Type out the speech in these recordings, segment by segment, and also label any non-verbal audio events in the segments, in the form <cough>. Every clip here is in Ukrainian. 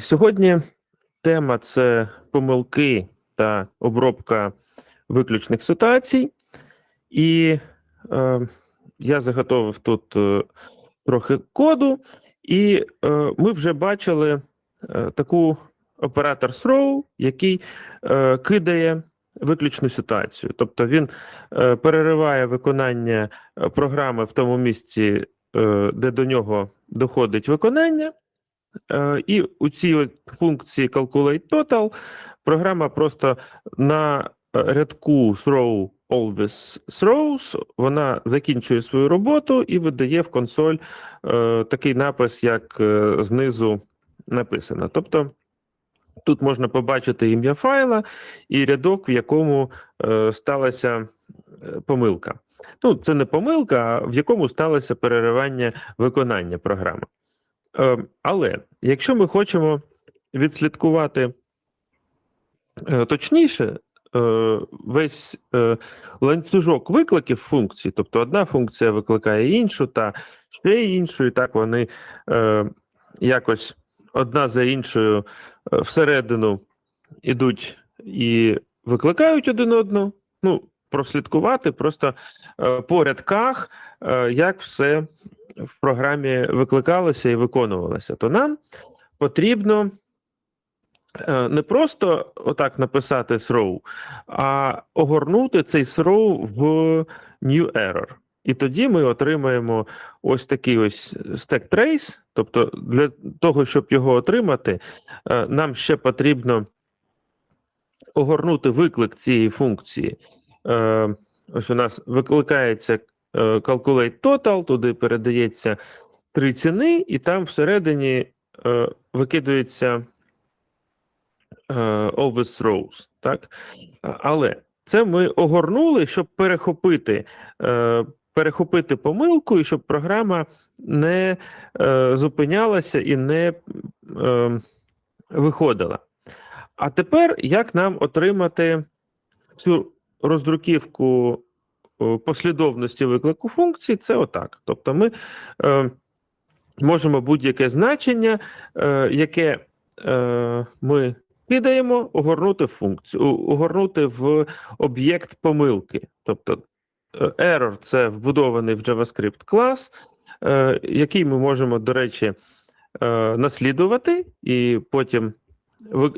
Сьогодні тема це помилки та обробка виключних ситуацій, і е, я заготовив тут е, трохи коду, і е, ми вже бачили е, таку оператор throw, який е, кидає виключну ситуацію. Тобто він е, перериває виконання е, програми в тому місці, е, де до нього доходить виконання. Е, І у цій функції Calculate Total програма просто на рядку throw always throws, вона закінчує свою роботу і видає в консоль е, такий напис, як е, знизу написано. Тобто тут можна побачити ім'я файла і рядок, в якому сталася помилка. Ну, це не помилка, а в якому сталося переривання виконання програми. Е, Але якщо ми хочемо відслідкувати е, точніше е, весь е, ланцюжок викликів функцій, тобто одна функція викликає іншу, та ще іншу, і так вони якось одна за іншою всередину ідуть і викликають один одну. Ну, прослідкувати просто по рядках, як все в програмі викликалося і виконувалося, то нам потрібно е, не просто отак написати throw, а огорнути цей throw в new error. І тоді ми отримаємо ось такий ось stack trace. Тобто, для того, щоб його отримати, е, нам ще потрібно огорнути виклик цієї функції. Е, Ось у нас викликається calculate total, туди передається три ціни, і там всередині е, викидується е, always rows. Так? Але це ми огорнули, щоб перехопити, е, перехопити помилку, і щоб програма не е, зупинялася і не е, виходила. А тепер як нам отримати цю роздруківку е, послідовності виклику функцій? Це отак. Тобто ми е, можемо будь-яке значення, е, яке е, ми кидаємо, огорнути функцію, огорнути в об'єкт помилки. Тобто е, error це вбудований в JavaScript клас, е, який ми можемо, до речі, е, наслідувати і потім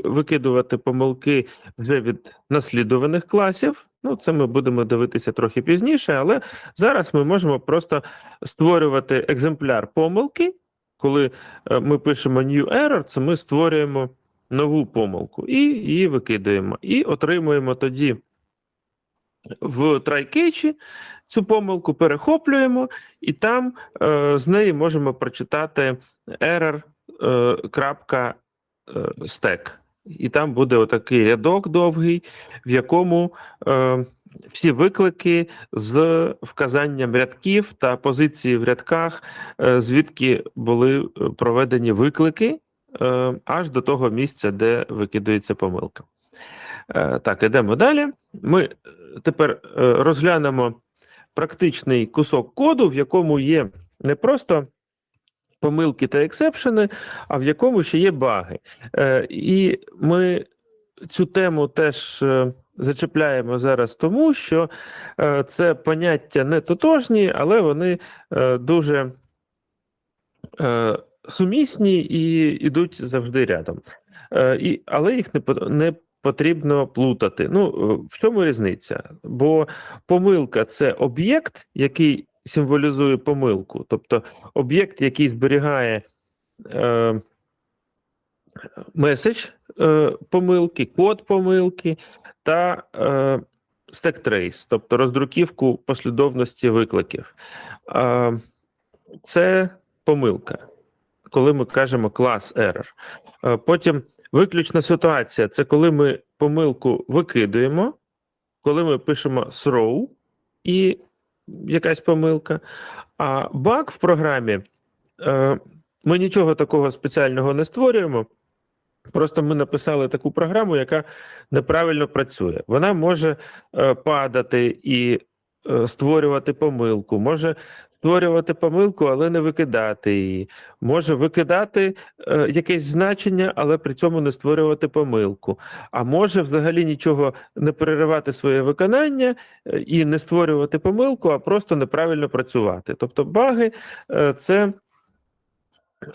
викидувати помилки вже від наслідуваних класів. Ну, це ми будемо дивитися трохи пізніше, але зараз ми можемо просто створювати екземпляр помилки. Коли е, ми пишемо new error, це ми створюємо нову помилку і її викидаємо. І отримуємо тоді в try-catch цю помилку, перехоплюємо, і там е, з неї можемо прочитати error І там буде отакий рядок довгий, в якому е, всі виклики з вказанням рядків та позиції в рядках, е, звідки були е, проведені виклики, е, аж до того місця, де викидується помилка. Е, так, ідемо далі. Ми е, тепер е, розглянемо практичний кусок коду, в якому є не просто помилки та ексепшени, а в якому ще є баги. Е, І ми цю тему теж е, зачепляємо зараз, тому що е, це поняття не тотожні, але вони е, дуже е, сумісні і йдуть завжди рядом. Е, І, але їх не, не потрібно плутати. Ну, е, в чому різниця? Бо помилка це об'єкт, який символізує помилку, тобто об'єкт, який зберігає е, меседж е, помилки, код помилки та е, stack trace, тобто роздруківку послідовності викликів. Е, це помилка, коли ми кажемо клас error. Е, потім виключна ситуація це коли ми помилку викидуємо, коли ми пишемо throw і якась помилка. А баг в програмі е, ми нічого такого спеціального не створюємо. Просто ми написали таку програму, яка неправильно працює. Вона може е, падати і створювати помилку, може створювати помилку, але не викидати її, може викидати е, якесь значення, але при цьому не створювати помилку. А може взагалі нічого не переривати своє виконання е, і не створювати помилку, а просто неправильно працювати. Тобто баги е, це.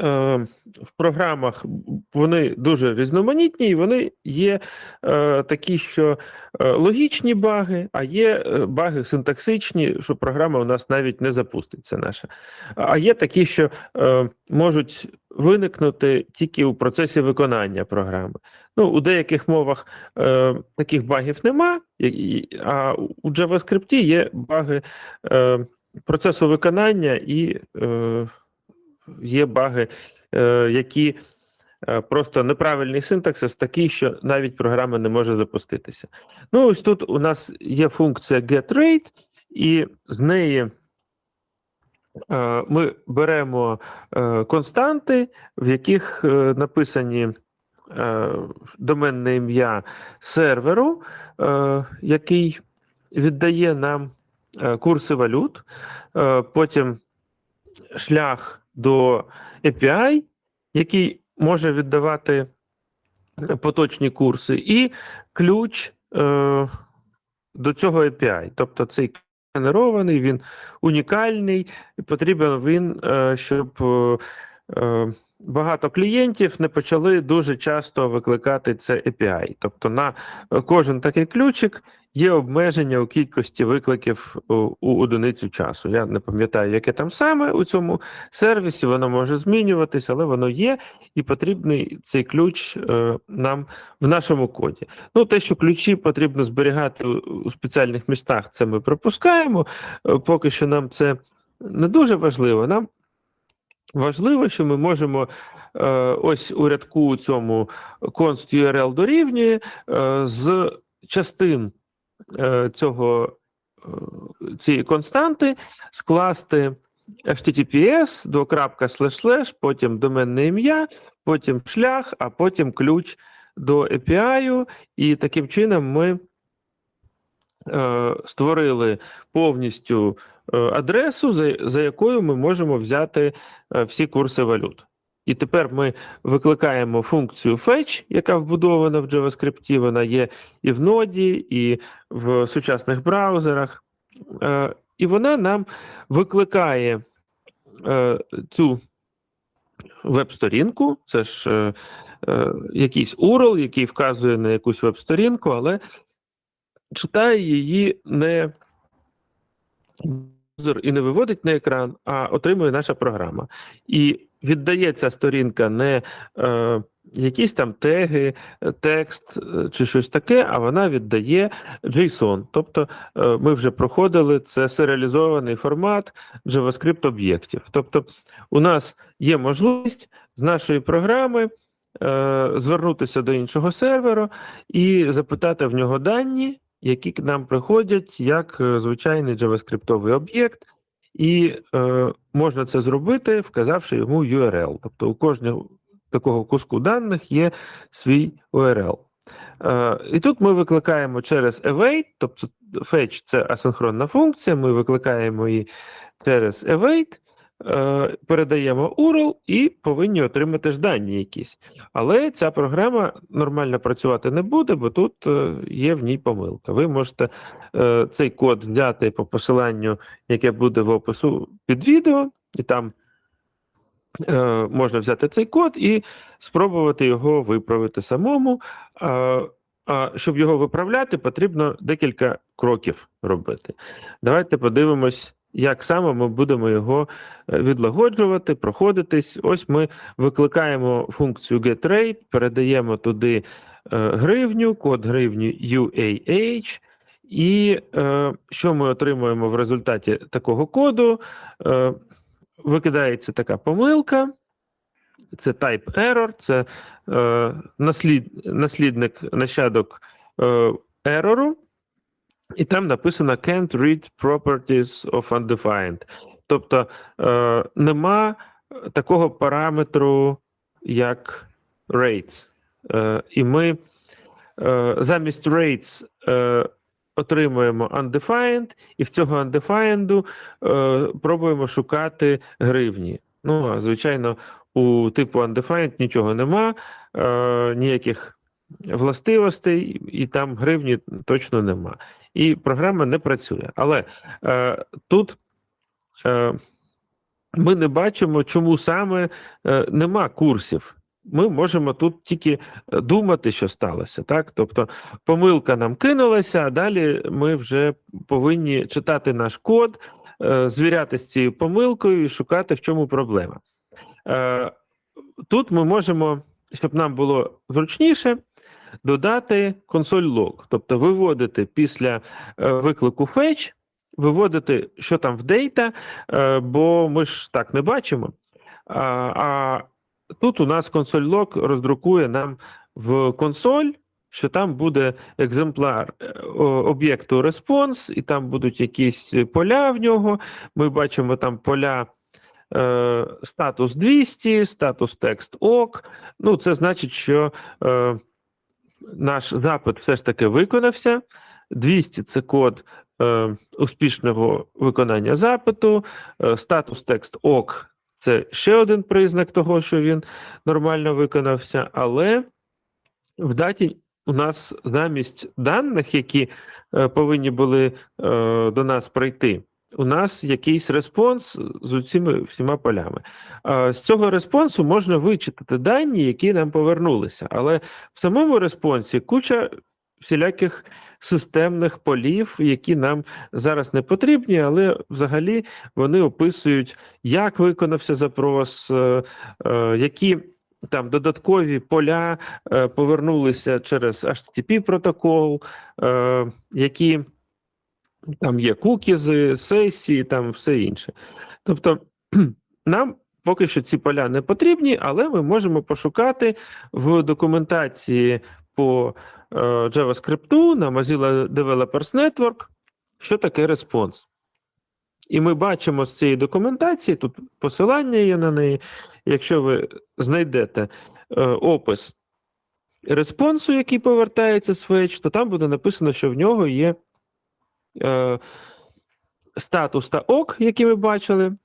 Е, В програмах вони дуже різноманітні, і вони є е, такі, що е, логічні баги, а є е, баги синтаксичні, що програма у нас навіть не запуститься наша. А є такі, що е, можуть виникнути тільки у процесі виконання програми. Ну, у деяких мовах е, таких багів нема, а у JavaScript є баги е, процесу виконання і е, є баги, е, які е, просто неправильний синтаксис такий, що навіть програма не може запуститися. Ну, ось тут у нас є функція getRate, і з неї е, ми беремо константи, в яких написані доменне ім'я серверу, який віддає нам курси валют, потім шлях до API, який може віддавати поточні курси, і ключ е, до цього API. Тобто цей генерований, він унікальний, і потрібен він, е, щоб е, е, багато клієнтів не почали дуже часто викликати це API. Тобто на е, кожен такий ключик є обмеження у кількості викликів у, у одиницю часу. Я не пам'ятаю, яке там саме у цьому сервісі, воно може змінюватися, але воно є, і потрібний цей ключ е, нам в нашому коді. Ну, те, що ключі потрібно зберігати у, спеціальних містах, це ми пропускаємо. Е, Поки що нам це не дуже важливо. Нам важливо, що ми можемо е, ось у рядку у цьому const URL дорівнює е, з частин е, цього е, цієї константи скласти https двокрапка слеш слеш, потім доменне ім'я, потім шлях, а потім ключ до API, і таким чином ми е, створили повністю е, адресу, за, за якою ми можемо взяти е, всі курси валют. І тепер ми викликаємо функцію fetch, яка вбудована в JavaScript, вона є і в ноді, і в сучасних браузерах. Е, І вона нам викликає е, цю веб-сторінку. Це ж е, якийсь URL, який вказує на якусь веб-сторінку, але читає її не і не виводить на екран, а отримує наша програма. І віддає ця сторінка не е, якісь там теги, е, текст е, чи щось таке, а вона віддає JSON. Тобто е, ми вже проходили це серіалізований формат JavaScript об'єктів. Тобто, у нас є можливість з нашої програми е, звернутися до іншого серверу і запитати в нього дані, які к нам приходять як звичайний JavaScript об'єкт. І е, можна це зробити, вказавши йому URL. Тобто у кожного такого куску даних є свій URL. Е, і тут ми викликаємо через await, тобто fetch – це асинхронна функція, ми викликаємо її через await, передаємо URL і повинні отримати ж дані якісь. Але ця програма нормально працювати не буде, бо тут е, є в ній помилка. Ви можете е, цей код взяти по посиланню, яке буде в опису під відео, і там е, можна взяти цей код і спробувати його виправити самому. А щоб його виправляти, потрібно декілька кроків робити. Давайте подивимось, як саме ми будемо його е, відлагоджувати, проходитись. Ось ми викликаємо функцію getRate, передаємо туди е, гривню, код гривні UAH. І е, що ми отримуємо в результаті такого коду? Е, викидається така помилка. Це type error, це е, наслід, наслідник нащадок е, ерору, і там написано can't read properties of undefined. Тобто е, нема такого параметру, як rates. Е, і ми е, замість rates е, отримуємо undefined, і в цього undefined е, пробуємо шукати гривні. Ну, а звичайно, у типу undefined нічого нема, е, ніяких властивостей, і там гривні точно нема. І програма не працює. Але е, тут е, ми не бачимо, чому саме е, нема курсів. Ми можемо тут тільки е, думати, що сталося. Так? Тобто помилка нам кинулася, а далі ми вже повинні читати наш код, е, звіряти з цією помилкою і шукати, в чому проблема. Е, Тут ми можемо, щоб нам було зручніше, додати консоль лог, тобто виводити після е, виклику fetch, виводити, що там в е, бо ми ж так не бачимо. А, тут у нас консоль лог роздрукує нам в консоль, що там буде екземпляр е, об'єкту response, і там будуть якісь поля в нього. Ми бачимо там поля. е, Статус 200, статус текст ок. Ну, це значить, що е, наш запит все ж таки виконався. 200 це код е, успішного виконання запиту. Е, статус текст ок це ще один признак того, що він нормально виконався. Але в даті у нас замість даних, які е, повинні були е, до нас прийти, у нас якийсь респонс з цими всіма полями. З цього респонсу можна вичитати дані, які нам повернулися. Але в самому респонсі куча всіляких системних полів, які нам зараз не потрібні, але взагалі вони описують, як виконався запрос, е, е, які там додаткові поля е, повернулися через HTTP протокол, е, які там є кукізи, сесії, там все інше. Тобто нам поки що ці поля не потрібні, але ми можемо пошукати в документації по е, JavaScript на Mozilla Developers Network, що таке респонс. І ми бачимо з цієї документації, тут посилання є на неї. Якщо ви знайдете е, опис респонсу, який повертається з fetch, то там буде написано, що в нього є е, статус та ок, які ми бачили,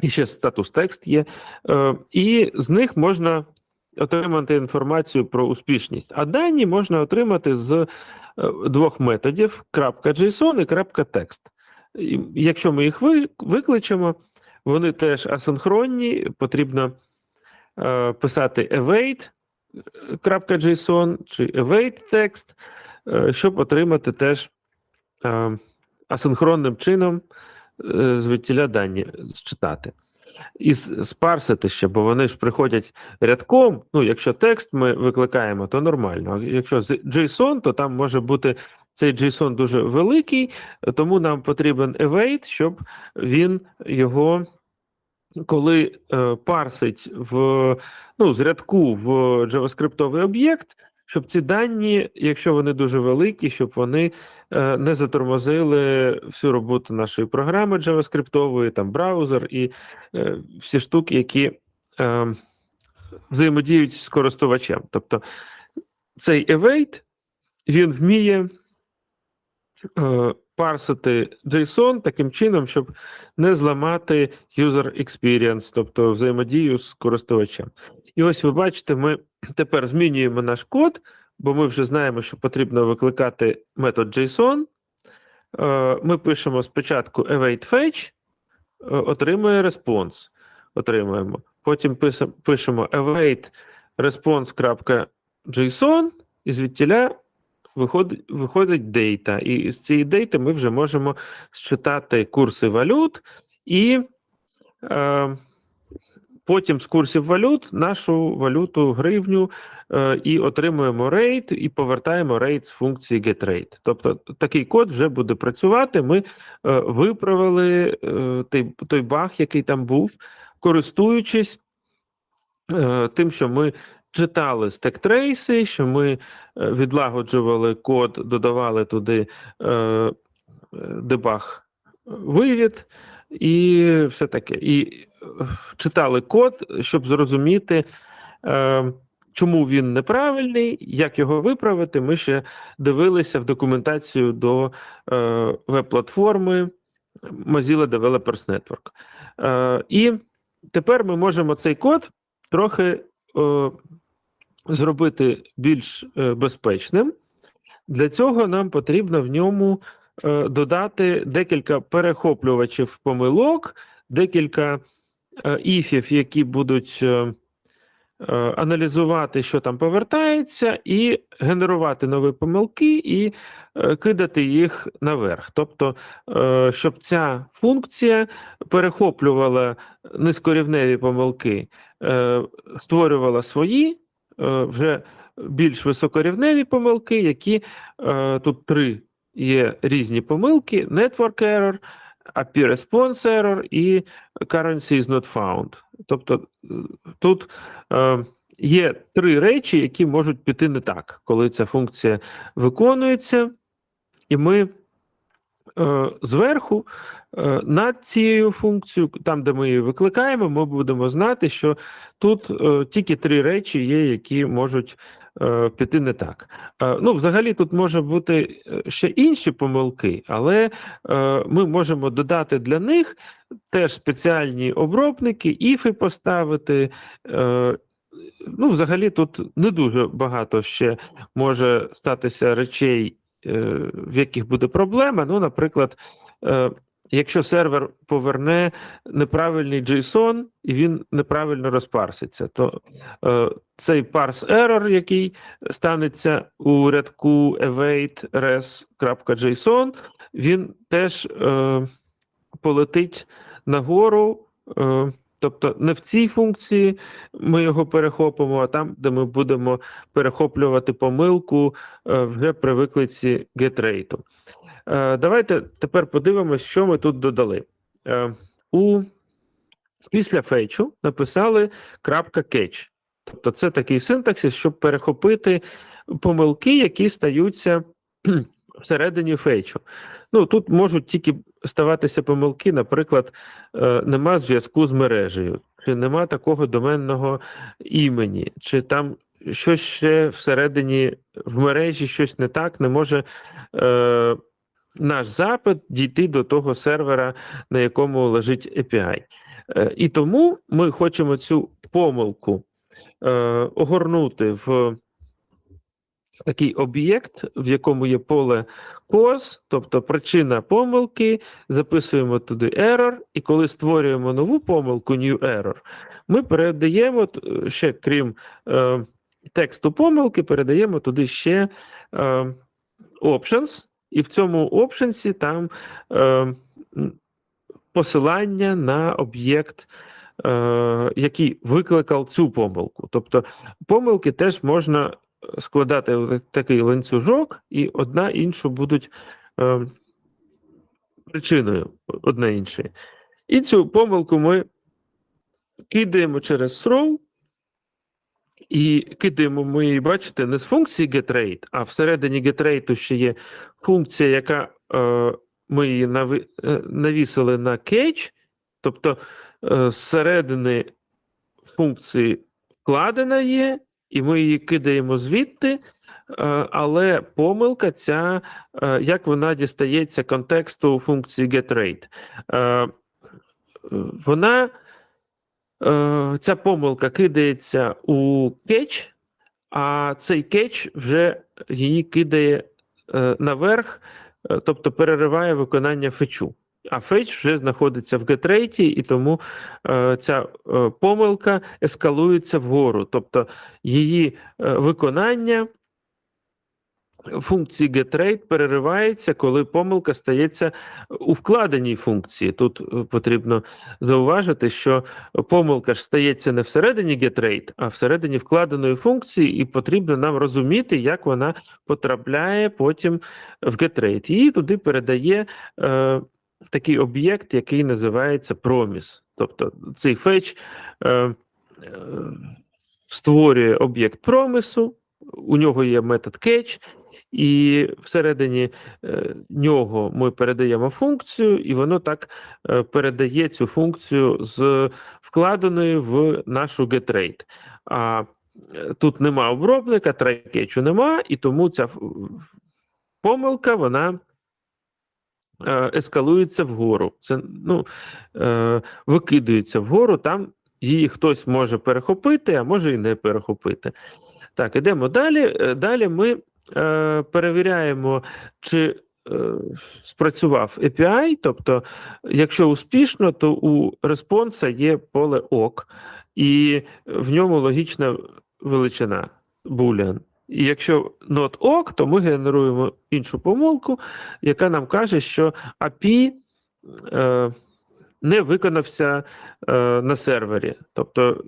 і ще статус текст є, е, і з них можна отримати інформацію про успішність. А дані можна отримати з е, двох методів: .json і .text. Якщо ми їх викличемо, вони теж асинхронні, потрібно е, писати await .json чи await text, е, щоб отримати теж асинхронним чином е, звідтіля дані зчитати. І спарсити ще, бо вони ж приходять рядком. Ну, якщо текст ми викликаємо, то нормально. А якщо JSON, то там може бути цей JSON дуже великий, тому нам потрібен await, щоб він його, коли е, парсить в, ну, з рядку в JavaScript об'єкт, щоб ці дані, якщо вони дуже великі, щоб вони е, не затормозили всю роботу нашої програми JavaScript, там браузер і е, всі штуки, які е, взаємодіють з користувачем. Тобто цей await, він вміє парсити JSON таким чином, щоб не зламати user experience, тобто взаємодію з користувачем. І ось ви бачите, ми тепер змінюємо наш код, бо ми вже знаємо, що потрібно викликати метод JSON. Е, Ми пишемо спочатку await fetch, е, отримує response. Отримуємо. Потім пишемо await response.json, і звідтіля виходить, виходить data. І з цієї дейти ми вже можемо считати курси валют і е, потім з курсів валют нашу валюту гривню е, і отримуємо рейт, і повертаємо рейт з функції getRate. Тобто такий код вже буде працювати. Ми е, виправили е, той, той баг, який там був, користуючись тим, що ми читали стек-трейси, що ми відлагоджували код, додавали туди е, дебаг вивід і все таке. І е, читали код, щоб зрозуміти, е, чому він неправильний, як його виправити, ми ще дивилися в документацію до е, веб-платформи Mozilla Developers Network. І тепер ми можемо цей код трохи зробити більш безпечним. Для цього нам потрібно в ньому додати декілька перехоплювачів помилок, декілька е, іфів, які будуть е, е, аналізувати, що там повертається, і генерувати нові помилки, і е, кидати їх наверх. Тобто, е, щоб ця функція перехоплювала низькорівневі помилки, е, створювала свої е, вже більш високорівневі помилки, які е, тут три є різні помилки: Network Error, API Response Error і Currency is not found. Тобто е, тут е, є три речі, які можуть піти не так, коли ця функція виконується, і ми е, зверху е, над цією функцією, там, де ми її викликаємо, ми будемо знати, що тут тільки три речі є, які можуть піти не так. Е, ну, взагалі, тут може бути е, ще інші помилки, але е, ми можемо додати для них теж спеціальні обробники, іфи поставити. Е, ну, взагалі, тут не дуже багато ще може статися речей, е, в яких буде проблема. Ну, наприклад, е, якщо сервер поверне неправильний JSON і він неправильно розпарситься, то е, цей parse error, який станеться у рядку await res.json, він теж е, полетить нагору. Е, Тобто не в цій функції ми його перехопимо, а там, де ми будемо перехоплювати помилку е, вже при виклиці getRate. Е, Давайте тепер подивимось, що ми тут додали. Е, У після фетчу написали .catch. Тобто це такий синтаксис, щоб перехопити помилки, які стаються <clears throat> всередині фетчу. Ну, тут можуть тільки ставатися помилки, наприклад, е, нема зв'язку з мережею, чи нема такого доменного імені, чи там щось ще всередині в мережі щось не так, не може е, наш запит дійти до того сервера, на якому лежить API. Е, і тому ми хочемо цю помилку е, огорнути в такий об'єкт, в якому є поле cause, тобто причина помилки, записуємо туди error, і коли створюємо нову помилку, new error, ми передаємо ще, крім е, тексту помилки, передаємо туди ще options, і в цьому options там е, посилання на об'єкт, е, який викликав цю помилку. Тобто помилки теж можна складати в такий ланцюжок, і одна іншу будуть е, причиною одна іншої. І цю помилку ми кидаємо через throw, і кидаємо ми бачите, не з функції getRate, а всередині getRate ще є функція, яка е, ми її нави, е, навісили на catch, тобто е, зсередини функції вкладена є, і ми її кидаємо звідти, е, але помилка ця, е, як вона дістається контексту функції getRate. Е, е, Вона, е, ця помилка кидається у catch, а цей кетч вже її кидає е, наверх, е, тобто перериває виконання фетчу. А фетч вже знаходиться в getRate, і тому е, ця е, помилка ескалується вгору. Тобто її е, виконання функції getRate переривається, коли помилка стається у вкладеній функції. Тут е, потрібно зауважити, що помилка ж стається не всередині getRate, а всередині вкладеної функції, і потрібно нам розуміти, як вона потрапляє потім в getRate. Її туди передає е, такий об'єкт, який називається promise. Тобто цей фетч е, е, створює об'єкт промису, у нього є метод catch, і всередині е, нього ми передаємо функцію, і воно так е, передає цю функцію з вкладеної в нашу getRate. А е, тут нема обробника, трекетчу нема, і тому ця помилка вона ескалується вгору. Це ну, е, викидується вгору, там її хтось може перехопити, а може і не перехопити. Так, ідемо далі. Далі ми е, перевіряємо, чи е, спрацював API, тобто, якщо успішно, то у респонса є поле ок, і в ньому логічна величина boolean. І якщо not ок, то ми генеруємо іншу помилку, яка нам каже, що API е, не виконався на сервері. Тобто,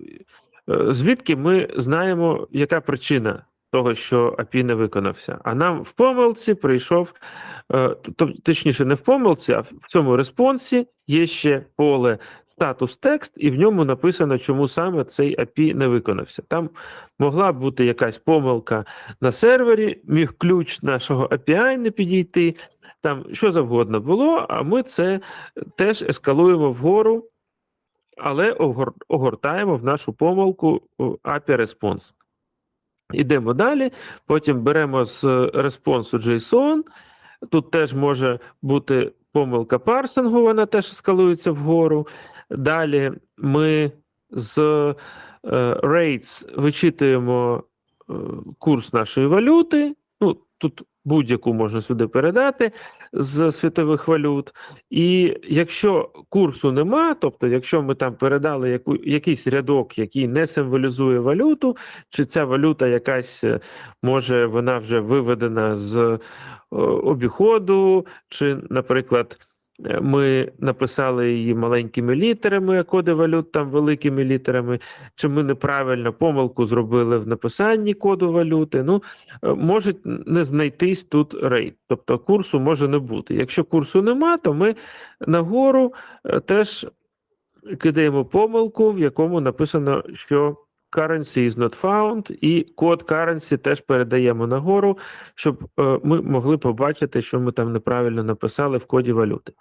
звідки ми знаємо, яка причина того, що API не виконався. А нам в помилці прийшов, е, точніше, не в помилці, а в цьому респонсі є ще поле статус текст, і в ньому написано, чому саме цей API не виконався. Там могла бути якась помилка на сервері, міг ключ нашого API не підійти. Там що завгодно було, а ми це теж ескалуємо вгору, але огортаємо в нашу помилку API response. Ідемо далі, потім беремо з респонсу JSON. Тут теж може бути помилка парсингу, вона теж ескалується вгору. Далі ми з е, rates вичитуємо е, курс нашої валюти. Ну, тут будь-яку можна сюди передати з світових валют. І якщо курсу нема, тобто, якщо ми там передали яку, якийсь рядок, який не символізує валюту, чи ця валюта якась, е, може, вона вже виведена з е, обіходу, чи, наприклад, ми написали її маленькими літерами, а коди валют там великими літерами, чи ми неправильно помилку зробили в написанні коду валюти. Ну, е, може не знайтись тут рейт, тобто курсу може не бути. Якщо курсу нема, то ми нагору е, теж кидаємо помилку, в якому написано, що currency is not found, і код currency теж передаємо нагору, щоб е, ми могли побачити, що ми там неправильно написали в коді валюти.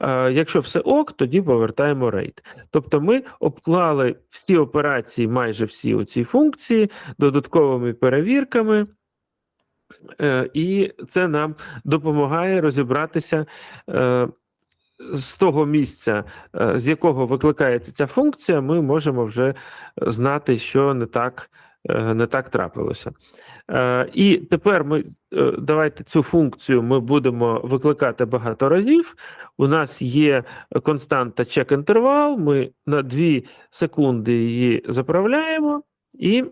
Е, Якщо все ок, тоді повертаємо рейт. Тобто ми обклали всі операції, майже всі оці функції додатковими перевірками. Е, І це нам допомагає розібратися з того місця, е, з якого викликається ця функція, ми можемо вже знати, що не так, е, не так трапилося. Е, І тепер ми давайте цю функцію ми будемо викликати багато разів. У нас є константа check інтервал. Ми на 2 секунди її заправляємо і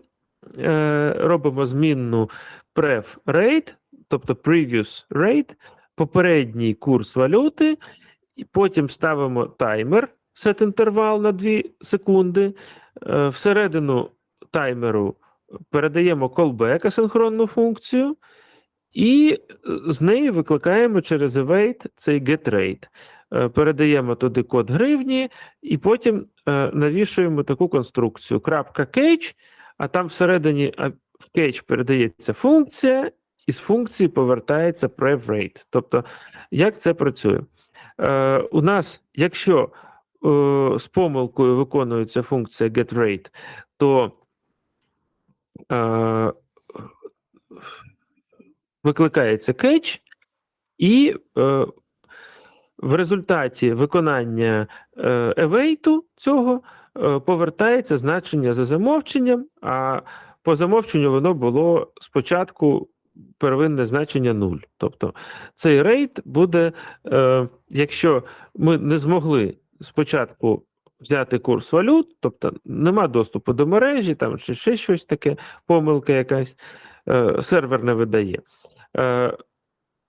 робимо змінну prev rate, тобто previous rate, попередній курс валюти, і потім ставимо таймер set інтервал на 2 секунди. Е, Всередину таймеру передаємо callback асинхронну функцію, і е, з неї викликаємо через await цей getRate. Е, Передаємо туди код гривні, і потім навішуємо таку конструкцію: крапка catch, а там всередині в catch передається функція, і з функції повертається prev rate. Тобто, як це працює? Е, у нас, якщо е, з помилкою виконується функція getRate, то е, викликається catch, і е, в результаті виконання е, await цього е, повертається значення за замовченням, а по замовченню воно було спочатку первинне значення 0. Тобто цей рейт буде, е, якщо ми не змогли спочатку взяти курс валют, тобто нема доступу до мережі, там чи ще щось таке, помилка якась, е, сервер не видає, е,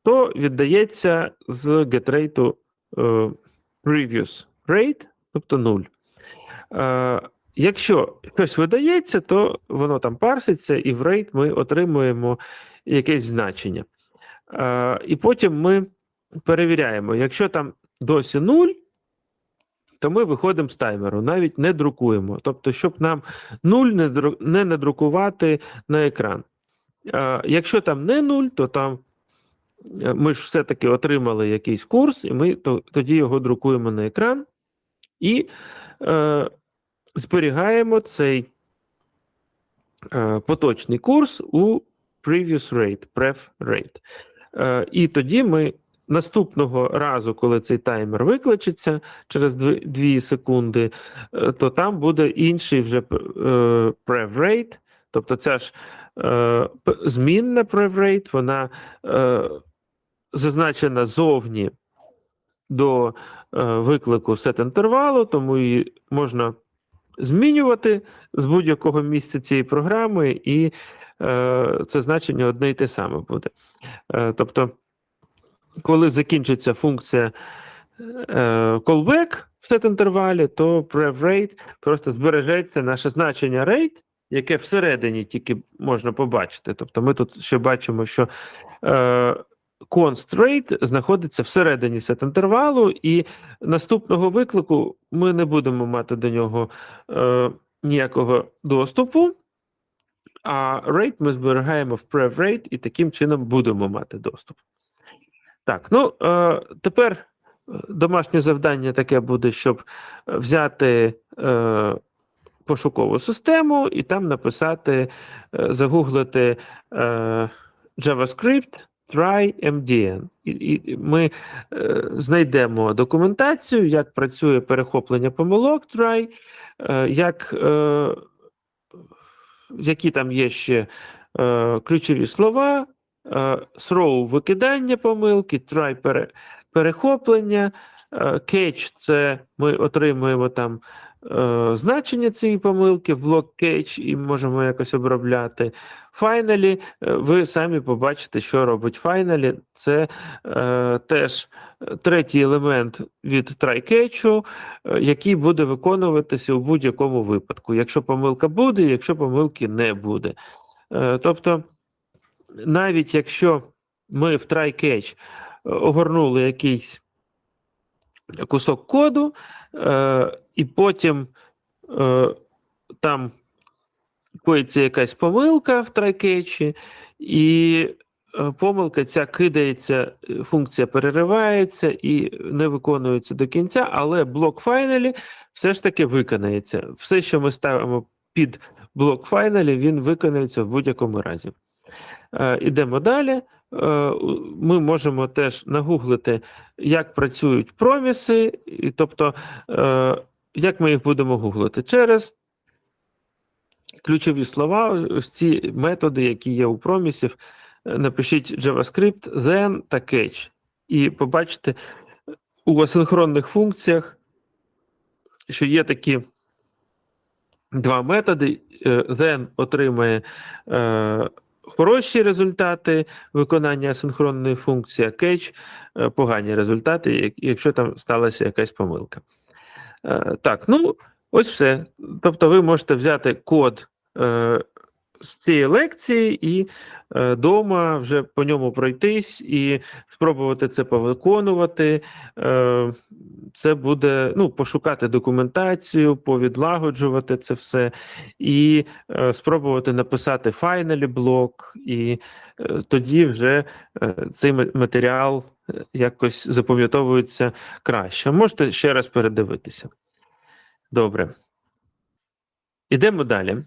то віддається з getRate е, previous rate, тобто 0. Е, Якщо щось видається, то воно там парситься, і в рейт ми отримуємо якесь значення. Е, І потім ми перевіряємо, якщо там досі 0, то ми виходимо з таймеру, навіть не друкуємо. Тобто, щоб нам 0 не, не надрукувати на екран. Е, Якщо там не 0, то там е, ми ж все-таки отримали якийсь курс, і ми то, тоді його друкуємо на екран і е, зберігаємо цей е, поточний курс у previous rate, pref rate. Е, І тоді ми наступного разу, коли цей таймер викличеться через 2 секунди, е, то там буде інший вже е, prev rate, тобто ця ж е, змінна prev rate, вона е, зазначена зовні до е, виклику set інтервалу, тому її можна змінювати з будь-якого місця цієї програми, і е, це значення одне й те саме буде. Е, тобто, коли закінчиться функція е, callback в set інтервалі, то prev rate просто збережеться наше значення rate, яке всередині тільки можна побачити. Тобто, ми тут ще бачимо, що е, const rate знаходиться всередині set інтервалу, і наступного виклику ми не будемо мати до нього е, ніякого доступу. А rate ми зберігаємо в rate і таким чином будемо мати доступ. Так, ну е, тепер е, домашнє завдання таке буде, щоб е, взяти пошукову систему і там написати, загуглити JavaScript try MDN. І, і ми е, знайдемо документацію, як працює перехоплення помилок try, е, як, е, які там є ще е, ключові слова, е, throw викидання помилки, try пере, перехоплення, е, catch це ми отримуємо там е, значення цієї помилки. В блок catch і можемо якось обробляти. Finally, е, ви самі побачите, що робить Finally. Це е, теж третій елемент від е, який буде виконуватися у будь-якому випадку. Якщо помилка буде, якщо помилки не буде. Е, тобто, навіть якщо ми в е, огорнули якийсь кусок коду, е, і потім е, там коїться якась помилка в трайкетчі, і е, помилка ця кидається, е, функція переривається і не виконується до кінця, але блок файналі все ж таки виконається. Все, що ми ставимо під блок файналі, він виконується в будь-якому разі. Е, Ідемо далі. Ми можемо теж нагуглити, як працюють проміси, тобто, як ми їх будемо гуглити через ключові слова, ось ці методи, які є у промісів, е, напишіть JavaScript, then та catch. І побачите у асинхронних функціях, що є такі два методи. Е, Then отримає е, хороші результати виконання асинхронної функції, а catch е, погані результати, якщо там сталася якась помилка. Е, Так, ну ось все. Тобто, ви можете взяти код е, з цієї лекції і е, дома вже по ньому пройтись і спробувати це повиконувати. Е, це буде ну, пошукати документацію, повідлагоджувати це все, і е, спробувати написати файналі блок, і е, тоді вже е, цей матеріал е, якось запам'ятовується краще. Можете ще раз передивитися. Добре. Ідемо далі.